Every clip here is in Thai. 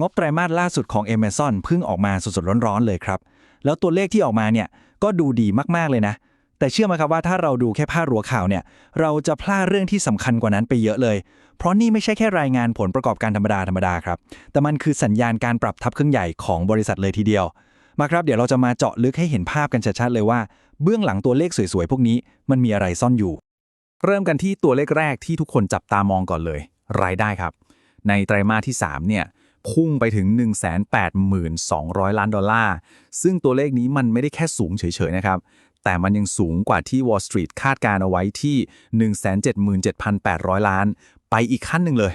งบไตรมาสล่าสุดของ Amazon เพิ่งออกมาสดๆร้อนๆเลยครับ แล้วตัวเลขที่ออกมาเนี่ยก็ดูดีมากๆเลยนะ แต่เชื่อไหมครับว่าถ้าเราดูแค่พาดหัวข่าวเนี่ย เราจะพลาดเรื่องที่สำคัญกว่านั้นไปเยอะเลย เพราะนี่ไม่ใช่แค่รายงานผลประกอบการธรรมดาธรรมดาครับ แต่มันคือสัญญาณการปรับทับเครื่องใหญ่ของบริษัทเลยทีเดียว มาครับเดี๋ยวเราจะมาเจาะลึกให้เห็นภาพกันชัดๆเลยว่า เบื้องหลังตัวเลขสวยๆพวกนี้มันมีอะไรซ่อนอยู่ เริ่มกันที่ตัวเลขแรกที่ทุกคนจับตามองก่อนเลย รายได้ครับ ในไตรมาสที่3เนี่ย พุ่งไปถึง 182,000 ล้านดอลลาร์ ซึ่งตัวเลขนี้มันไม่ได้แค่สูงเฉยๆนะครับ แต่มันยังสูงกว่าที่ Wall Street คาดการเอาไว้ที่ 177,800 ล้าน ไปอีกขั้นหนึ่งเลย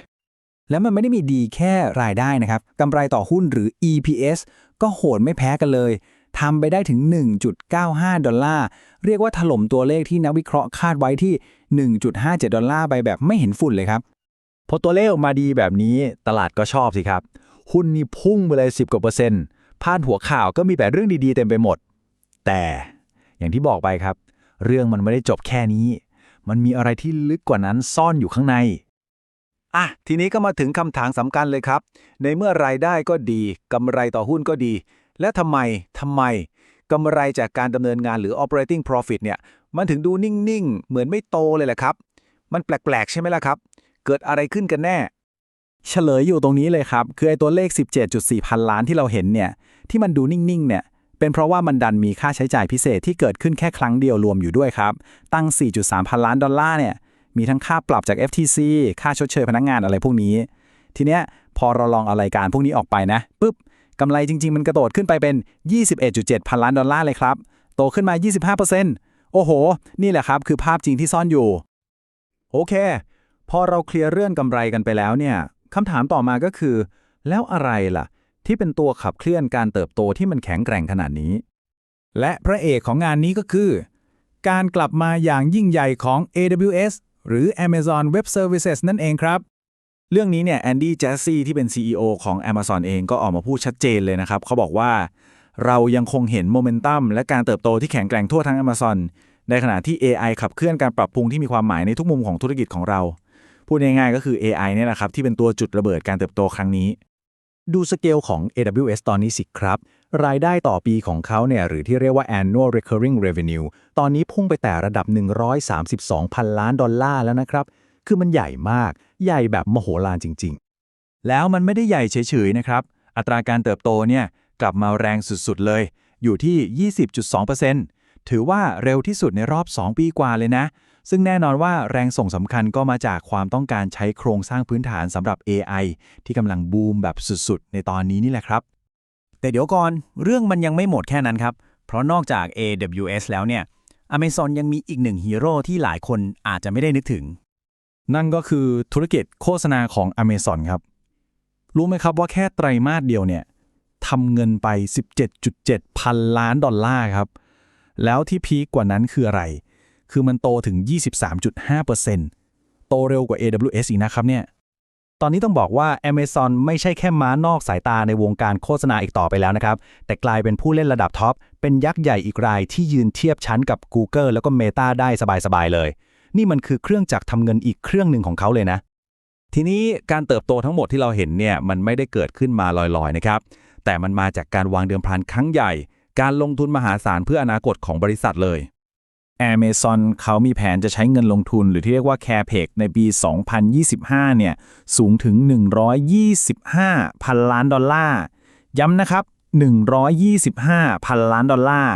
และมันไม่ได้มีดีแค่รายได้นะครับกำไรต่อหุ้นหรือ EPS ก็โหดไม่แพ้กันเลยทำไปได้ถึง 1.95 ดอลลาร์ เรียกว่าถล่มตัวเลขที่นักวิเคราะห์คาดไว้ที่ 1.57 ดอลลาร์ไปแบบไม่เห็นฝุ่นเลยครับ พอตัวเลขออกมาดีแบบนี้ตลาดก็ชอบสิครับ หุ้นนี่พุ่งไปเลย 10 กว่าเปอร์เซ็นต์พาดหัวข่าวก็มีแต่เรื่องดีๆเต็มไปหมด แต่อย่างที่บอกไปครับ เรื่องมันไม่ได้จบแค่นี้ มันมีอะไรที่ลึกกว่านั้นซ่อนอยู่ข้างในอะทีนี้ก็มาถึงคำถามสำคัญเลยครับ ในเมื่อรายได้ก็ดีกำไรต่อหุ้นก็ดี และทำไมทำไมกำไรจากการดำเนินงานหรือ operating profit เนี่ย มันถึงดูนิ่ง ๆ เหมือนไม่โตเลยแหละครับ มันแปลก ๆ ใช่ไหมล่ะครับ เกิดอะไรขึ้นกันแน่ เฉลยอยู่ตรงนี้เลยครับ คือไอ้ตัวเลข 17.4 พันล้านที่เราเห็นเนี่ยที่มันดูนิ่งๆเนี่ยเป็นเพราะว่ามันดันมีค่าใช้จ่ายพิเศษที่เกิดขึ้นแค่ครั้งเดียวรวมอยู่ด้วยครับ ตั้ง 4.3 พันล้านดอลลาร์เนี่ยมีทั้งค่าปรับจาก FTC ค่าชดเชยพนักงงานอะไรพวกนี้ ทีเนี้ยพอเราลองเอารการพวกนี้ออกไปนะปุ๊บกำไรจริง ๆ มันกระโดดขึ้นไปเป็น 21.7 พันล้านดอลลาร์เลยครับ โตขึ้นมา 25%โอ้โห นี่แหละครับคือภาพจริงที่ซ่อนอยู่ โอเค พอเราเคลียร์เรื่องกำไรกันไปแล้วเนี่ย คำถามต่อมาก็คือ แล้วอะไรล่ะ ที่เป็นตัวขับเคลื่อนการเติบโตที่มันแข็งแกร่งขนาดนี้ และพระเอกของงานนี้ก็คือ การกลับมาอย่างยิ่งใหญ่ของ AWS หรือ Amazon Web Services นั่นเองครับ เรื่องนี้เนี่ยแอนดี้แจสซี่ที่เป็น CEO ของ Amazon เองก็ออกมาพูดชัดเจนเลยนะครับ เขาบอกว่าเรายังคงเห็นโมเมนตัมและการเติบโตที่แข็งแกร่งทั่วทั้ง Amazon ในขณะที่ AI ขับเคลื่อนการปรับปรุงที่มีความหมายในทุกมุมของธุรกิจของเรา พูดง่ายๆก็คือ AI เนี่ยแหละครับที่เป็นตัวจุดระเบิดการเติบโตครั้งนี้ ดูสเกลของ AWS ตอนนี้สิครับ รายได้ต่อปีของเขาเนี่ยหรือที่เรียกว่า annual recurring revenue ตอนนี้พุ่งไปแต่ระดับ 132พันล้านดอลลาร์แล้วนะครับ คือมันใหญ่มาก ใหญ่แบบมโหฬารจริง ๆ แล้วมันไม่ได้ใหญ่เฉยๆนะครับ อัตราการเติบโตเนี่ยกลับมาแรงสุดๆเลย อยู่ที่ 20.2%ถือว่าเร็วที่สุดในรอบ 2 ปีกว่าเลยนะ ซึ่งแน่นอนว่าแรงส่งสำคัญก็มาจากความต้องการใช้โครงสร้างพื้นฐานสำหรับ AI ที่กำลังบูมแบบสุดๆ ในตอนนี้นี่แหละครับ แต่เดี๋ยวก่อนเรื่องมันยังไม่หมดแค่นั้นครับ เพราะนอกจาก AWS แล้วเนี่ย Amazon ยังมีอีกหนึ่งฮีโร่ที่หลายคนอาจจะไม่ได้นึกถึง นั่นก็คือธุรกิจโฆษณาของ Amazon ครับ รู้ไหมครับว่าแค่ไตรมาสเดียวเนี่ยทำเงินไป 17.7 พันล้านดอลลาร์ครับ แล้วที่พีคกว่านั้นคืออะไร คือมันโตถึง 23.5%โตเร็วกว่า AWS อีกนะครับเนี่ย ตอนนี้ต้องบอกว่า Amazon ไม่ใช่แค่ม้านอกสายตาในวงการโฆษณาอีกต่อไปแล้วนะครับ แต่กลายเป็นผู้เล่นระดับท็อป เป็นยักษ์ใหญ่อีกรายที่ยืนเทียบชั้นกับ Google แล้วก็ Meta ได้สบายๆเลย นี่มันคือเครื่องจักรทำเงินอีกเครื่องหนึ่งของเขาเลยนะ ทีนี้การเติบโตทั้งหมดที่เราเห็นเนี่ยมันไม่ได้เกิดขึ้นมาลอยๆนะครับแต่มันมาจากการวางเดิมพันครั้งใหญ่ การลงทุนมหาศาลเพื่ออนาคตของบริษัทเลย Amazon เขามีแผนจะใช้เงินลงทุนหรือที่เรียกว่า CAPEX ในปี 2025 เนี่ย สูงถึง 125 พันล้านดอลลาร์ ย้ำนะครับ 125 พันล้านดอลลาร์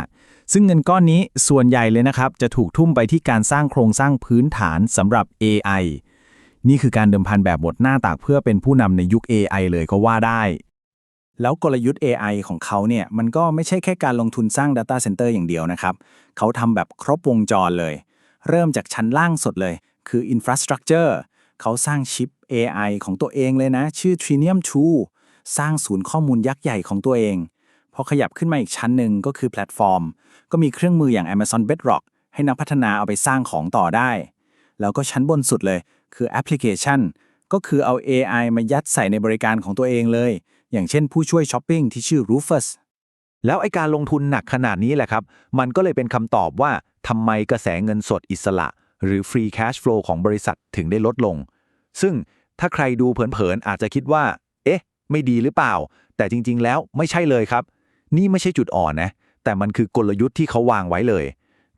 ซึ่งเงินก้อนนี้ส่วนใหญ่เลยนะครับ จะถูกทุ่มไปที่การสร้างโครงสร้างพื้นฐานสำหรับ AI นี่คือการเดิมพันแบบหมดหน้าตากเพื่อเป็นผู้นำในยุค AI เลยก็ว่าได้ แล้วกลยุทธ์ AI ของเขาเนี่ยมันก็ไม่ใช่แค่การลงทุนสร้าง Data Center อย่างเดียวนะครับ เขาทำแบบครบวงจรเลย เริ่มจากชั้นล่างสุดเลย คือ Infrastructure เขาสร้างชิป AI ของตัวเองเลยนะ ชื่อ Trinium 2 สร้างศูนย์ข้อมูลยักษ์ใหญ่ของตัวเอง พอขยับขึ้นมาอีกชั้นหนึ่งก็คือแพลตฟอร์ม ก็มีเครื่องมืออย่าง Amazon Bedrock ให้นักพัฒนาเอาไปสร้างของต่อได้ แล้วก็ชั้นบนสุดเลย คือแอปพลิเคชัน ก็คือเอา AI มายัดใส่ในบริการของตัวเองเลย อย่างเช่นผู้ช่วยช้อปปิ้งที่ชื่อ Rufus แล้วไอการลงทุนหนักขนาดนี้แหละครับ มันก็เลยเป็นคำตอบว่าทำไมกระแสเงินสดอิสระ หรือ free cash flow ของบริษัทถึงได้ลดลง ซึ่งถ้าใครดูเผินๆอาจจะคิดว่า เอ๊ะ ไม่ดีหรือเปล่า แต่จริงๆ แล้วไม่ใช่เลยครับ นี่ไม่ใช่จุดอ่อนนะ แต่มันคือกลยุทธ์ที่เขาวางไว้เลย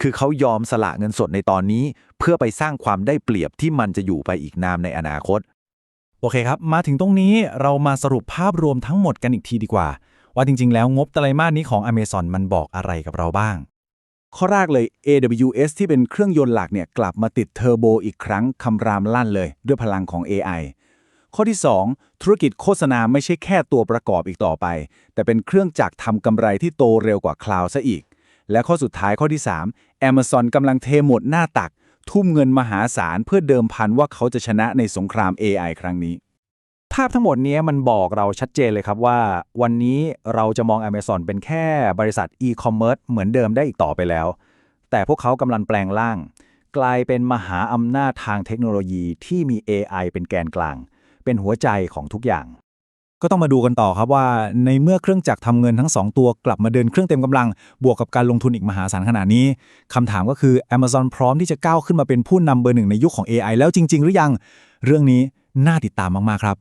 คือเขายอมสละเงินสดในตอนนี้ เพื่อไปสร้างความได้เปรียบที่มันจะอยู่ไปอีกนามในอนาคต โอเคครับ มาถึงตรงนี้เรามาสรุปภาพรวมทั้งหมดกันอีกทีดีกว่า ว่าจริง ๆ แล้วงบไตรมาสนี้ของ Amazon มันบอกอะไรกับเราบ้าง ข้อแรกเลย AWS ที่เป็นเครื่องยนต์หลักเนี่ยกลับมาติดเทอร์โบอีกครั้งคำรามลั่นเลย ด้วยพลังของ AI ข้อที่ 2 ธุรกิจโฆษณาไม่ใช่แค่ตัวประกอบอีกต่อไป แต่เป็นเครื่องจักรทำกำไรที่โตเร็วกว่าคลาวด์ซะอีก และข้อสุดท้ายข้อที่ 3 Amazon กำลังเทหมดหน้าตัก ทุ่มเงินมหาศาลเพื่อเดิมพันว่าเขาจะชนะในสงคราม AI ครั้งนี้ ภาพทั้งหมดนี้มันบอกเราชัดเจนเลยครับว่า วันนี้เราจะมอง Amazon เป็นแค่บริษัทอีคอมเมิร์ซเหมือนเดิมได้อีกต่อไปแล้ว แต่พวกเขากำลังแปลงร่าง กลายเป็นมหาอำนาจทางเทคโนโลยีที่มี AI เป็นแกนกลาง เป็นหัวใจของทุกอย่าง ก็ต้องมาดูกันต่อครับว่าในเมื่อเครื่องจักรทำเงินทั้ง 2 ตัวกลับมาเดินเครื่องเต็มกำลัง บวกกับการลงทุนอีกมหาศาลขนาดนี้คำถามก็คือ Amazon พร้อมที่จะก้าวขึ้นมาเป็นผู้นำเบอร์หนึ่งในยุคของ AI แล้วจริง ๆ หรือยัง เรื่องนี้น่าติดตามมากๆครับ